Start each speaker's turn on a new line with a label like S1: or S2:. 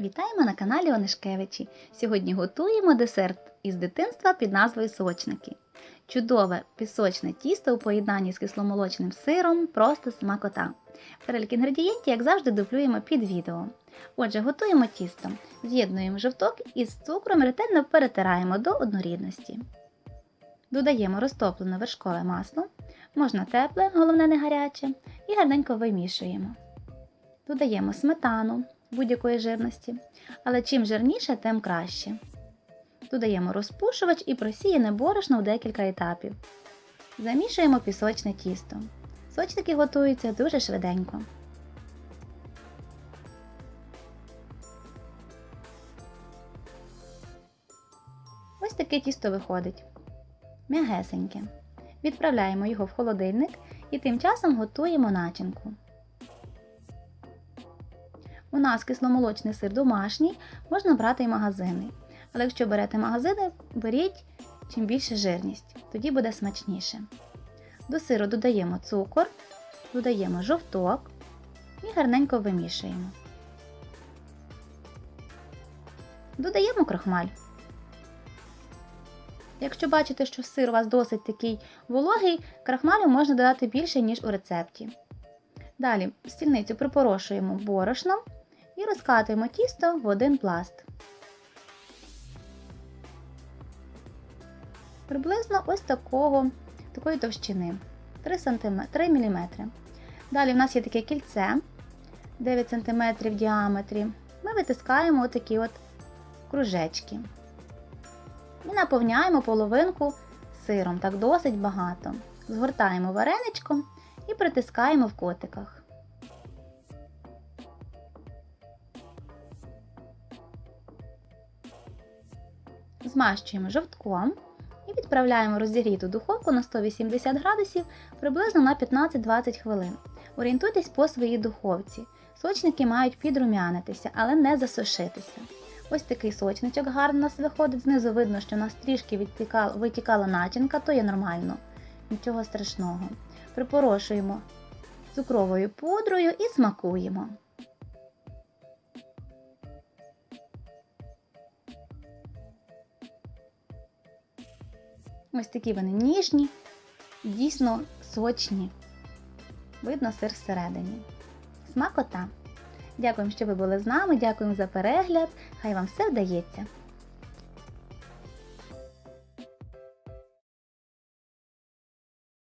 S1: Вітаємо на каналі Онишкевичі. Сьогодні готуємо десерт із дитинства під назвою сочники. Чудове пісочне тісто у поєднанні з кисломолочним сиром, просто смакота. Перелік інгредієнтів, як завжди, дуплюємо під відео. Отже, готуємо тісто. З'єднуємо жовток із цукром, ретельно перетираємо до однорідності. Додаємо розтоплене вершкове масло, можна тепле, головне не гаряче, і гарненько вимішуємо. Додаємо сметану будь-якої жирності, але чим жирніше, тим краще. Додаємо розпушувач і просіяне борошно в декілька етапів. Замішуємо пісочне тісто. Сочники готуються дуже швиденько. Ось таке тісто виходить. М'ягесеньке. Відправляємо його в холодильник і тим часом готуємо начинку. У нас кисломолочний сир домашній, можна брати і магазинний. Але якщо берете магазини, беріть чим більше жирність, тоді буде смачніше. До сиру додаємо цукор, додаємо жовток і гарненько вимішуємо. Додаємо крохмаль. Якщо бачите, що сир у вас досить такий вологий, крахмалю можна додати більше, ніж у рецепті. Далі стільницю припорошуємо борошном і розкатуємо тісто в один пласт. Приблизно ось такого, такої товщини 3, см, 3 мм. Далі в нас є таке кільце 9 см в діаметрі. Ми витискаємо отакі от кружечки. І наповняємо половинку сиром, так досить багато. Згортаємо вареничком і притискаємо в котиках. Змащуємо жовтком і відправляємо розігріту духовку на 180 градусів приблизно на 15-20 хвилин. Орієнтуйтесь по своїй духовці. Сочники мають підрумянитися, але не засушитися. Ось такий сочничок гарно у нас виходить. Знизу видно, що у нас трішки витікала начинка, то є нормально, нічого страшного. Припорошуємо цукровою пудрою і смакуємо. Ось такі вони ніжні, дійсно сочні. Видно сир всередині. Смакота! Дякуємо, що ви були з нами, дякуємо за перегляд. Хай вам все вдається!